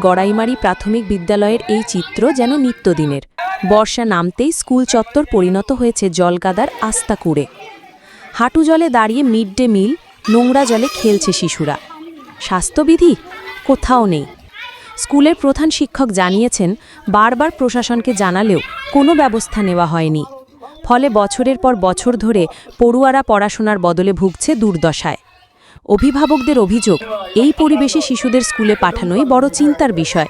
গড়াইমারি প্রাথমিক বিদ্যালয়ের এই চিত্র যেন নিত্যদিনের। বর্ষা নামতেই স্কুল চত্বর পরিণত হয়েছে জলকাদার আস্তা কুড়ে। হাঁটু জলে দাঁড়িয়ে মিড ডে মিল, নোংরা জলে খেলছে শিশুরা। স্বাস্থ্যবিধি? কোথাও নেই। স্কুলের প্রধান শিক্ষক জানিয়েছেন, বারবার প্রশাসনকে জানালেও কোনো ব্যবস্থা নেওয়া হয়নি। ফলে বছরের পর বছর ধরে পড়ুয়ারা পড়াশোনার বদলে ভুগছে দুর্দশায়। অভিভাবকদের অভিযোগ এই পরিবেশে শিশুদের স্কুলে পাঠানোই বড় চিন্তার বিষয়।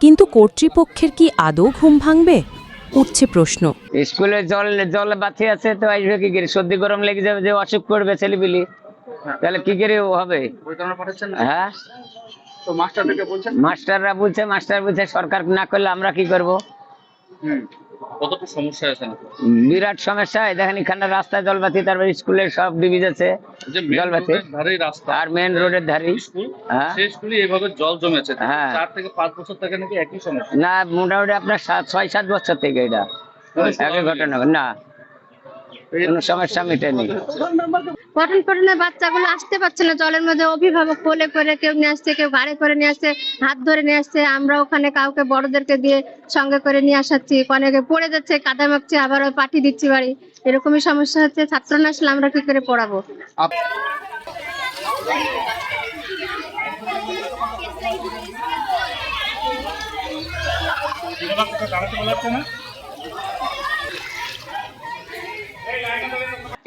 কিন্তু কর্তৃপক্ষের কি আদৌ ঘুম ভাঙবে? উঠছে প্রশ্ন। স্কুলে জল জল বাতি আছে তো আসবে কি করে? সর্দি গরম লেগে যাবে যে অসুখ করবে ছেলেপিলি। তাহলে কি করে হবে? হ্যাঁ? মাস্টাররা বলছে মাস্টার বলছে সরকার না করলে আমরা কি করব? হুম। কতটা সমস্যা আছে বিরাট সমস্যা দেখেন এখানে রাস্তায় জলবাতি তারপর স্কুলের সব জলবাতি। ধারেই রাস্তা আর মেন রোডের ধারে স্কুল। সেই স্কুলে এইভাবে জল জমেছে হ্যাঁ। চার থেকে পাঁচ বছর থেকে নাকি একই সমস্যা? না মোটামুটি আপনার ছয় সাত বছর থেকে এটা। একই ঘটনা না। কোনো সমস্যা মেটেনি। পঠন পঠনে বাচ্চাগুলো আসতে পারছে না জলের মধ্যে অভিভাবক কোলে করে কেউ নিয়ে আসছে কেউ ঘাড়ে করে নিয়ে আসছে হাত ধরে নিয়ে আসছে আমরা ওখানে কাউকে বড়দেরকে দিয়ে সঙ্গে করে নিয়ে আসাচ্ছি অনেকে পড়ে যাচ্ছে কাদা মাখছে আবার পাঠিয়ে দিচ্ছি বাড়ি। এরকমই সমস্যা হচ্ছে ছাত্র না আসলে আমরা কি করে পড়াবো?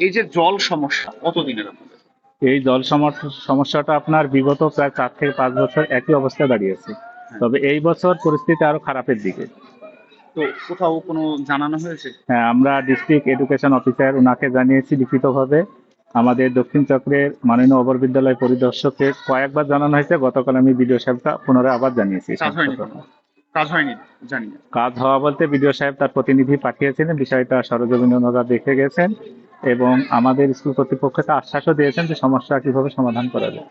এই যে জল সমস্যা কতদিনের আপনাদের? এই জল সমস্যাটা আপনার বিগত প্রায় চার থেকে পাঁচ বছর একই অবস্থায় দাঁড়িয়েছে। তবে এই বছর পরিস্থিতি আরও খারাপের দিকে। তো কোথাও কোনো জানানো হয়েছে? হ্যাঁ আমরা ডিস্ট্রিক্ট এডুকেশন অফিসার ওনাকে জানিয়েছি লিখিতভাবে। আমাদের দক্ষিণ চক্রের মাননীয় অবর বিদ্যালয় পরিদর্শককে কয়েকবার জানানো হয়েছে। গতকাল আমি বিডিও সাহেবকে পুনরায় আবার জানিয়েছি। কাজ হয়নি সমস্যাটা। কাজ হয়নি জানি কাজ হওয়া বলতে বিডিও সাহেব তার প্রতিনিধি পাঠিয়েছিলেন। বিষয়টা সরজমিন ওনারা দেখে গেছেন। এবং আমাদের স্কুল কর্তৃপক্ষকে আশ্বাসও দিয়েছেন যে সমস্যা কীভাবে সমাধান করা যায়।